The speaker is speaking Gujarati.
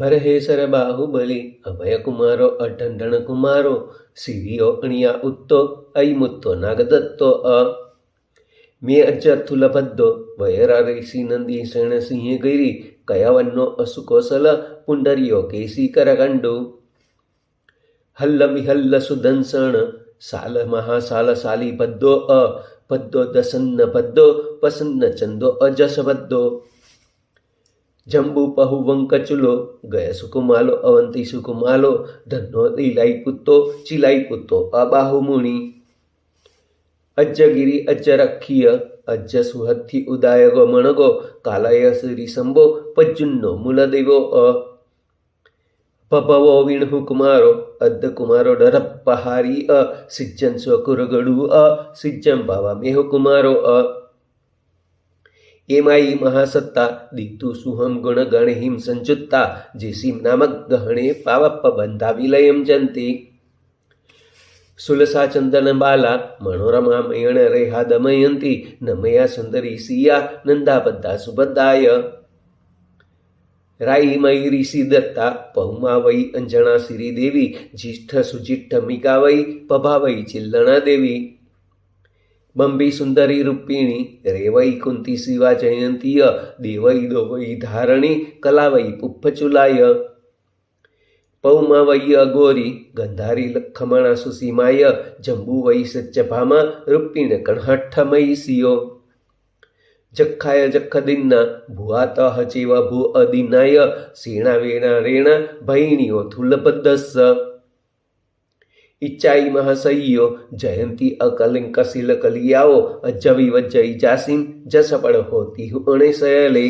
ಬರಹೇಸರ ಬಾಹುಬಲಿ ಅಭಯ ಕುಮಾರೋ ಅಡ್ಡಂಡಣ ಕುಮಾರೋ ಸಿರಿಯೋ ಅಣಿಯ ಉತ್ತೋ ಐ ಮುತ್ತೋ ನಾಗದತ್ತೋ ಅ ಮೇ ಅಜ್ಜ ತುಲಭದ್ದೋ ವಯರಾರೈಸಿ ನಂದಿ ಸಣ ಸಿಂಹ ಗೈರಿ, ಕಯವನ್ನೋ ಅಸುಕೋಸಲ ಪುಂಡರಿಯೋ ಕೇಸಿ ಕರಗಂಡು. ಹಲ್ಲ ವಿಹಲ್ಲ ಸುಧನ್ಸಣ ಸಾಲ ಮಹಾಸಾಲ ಸಾಲಿ ಬದ್ದೋ ಅ ಪದ್ದೋ ದಸನ್ನ ಬದ್ದೋ ಪಸನ್ನ ಚಂದೋ ಅಜಸ ಬದ್ದೋ જંબુ પહુ વંકચુલો, ગયા સુકુમાલો, અવંતી સુકુમાલો ધનો લીલાઈ પુત્તો, ચિલાઈ પુત્તો, અબાહુ મુનિ. અજ્જગિરી અજ્જરક્ષીય અજ્જ સુહત્થી ઉદાયગો મણગો, કાલય શ્રી સંભો પજ્જુન્નો મૂલદેવો અ. પપવો વિણહુ કુમારો અદ્ધ કુમારો ડરપ્પહારી અ. સિજ્જન સ્વકુરગડુ અ. સિજ્જમ બાવા મેહુ કુમારો અ. એમાઈ મહાસત્તા દીતુ સુહમ ગુણ ગણ હિમ સંચુત્તા જેસીમ નામક ગહણે પાવપ બંધા વિલયમ જંતી. સુલસા ચંદન બાલા, મનોરમા મયણ રેહા દમયંતી, નમયા સુંદરી સિયા નંદા બદ્ધા સુબદ્ધાય રાઈ મય ઋષિ દત્તા, પૌમા વೈ અંજણા શ્રી દેવી જ્યેષ્ઠ સુજિષ્ઠ મિકા વೈ, પભા વೈ ચિલ્લણા દેવી. બંબી સુંદરી રૂપિણી, રેવઈ કુંતી શિવા જયંતીય, દેવઈ દોવઈ ધારણી, કલાવઈ પુપ્પચુલાય. પૌમા વૈ અઘોરી ગંધારી લખમણા સુસીમાય જંબુ વૈ સચ્ચભામા, રૂપિણ કણહઠ્ઠમયી સિયો જખાય જખદિન્ના, ભુઆત હચેવ ભૂ અદિનાય સેણા વેણા રેણા, ભૈણીઓ થુલપદસ્સ. ઈચ્છાઈ મહાસૈયો જયંતી અકલિંકશીલ કલિયાઓ અજ્જવી વજ્જઈ જાસીમ જસપડ હોતી અણે સયલે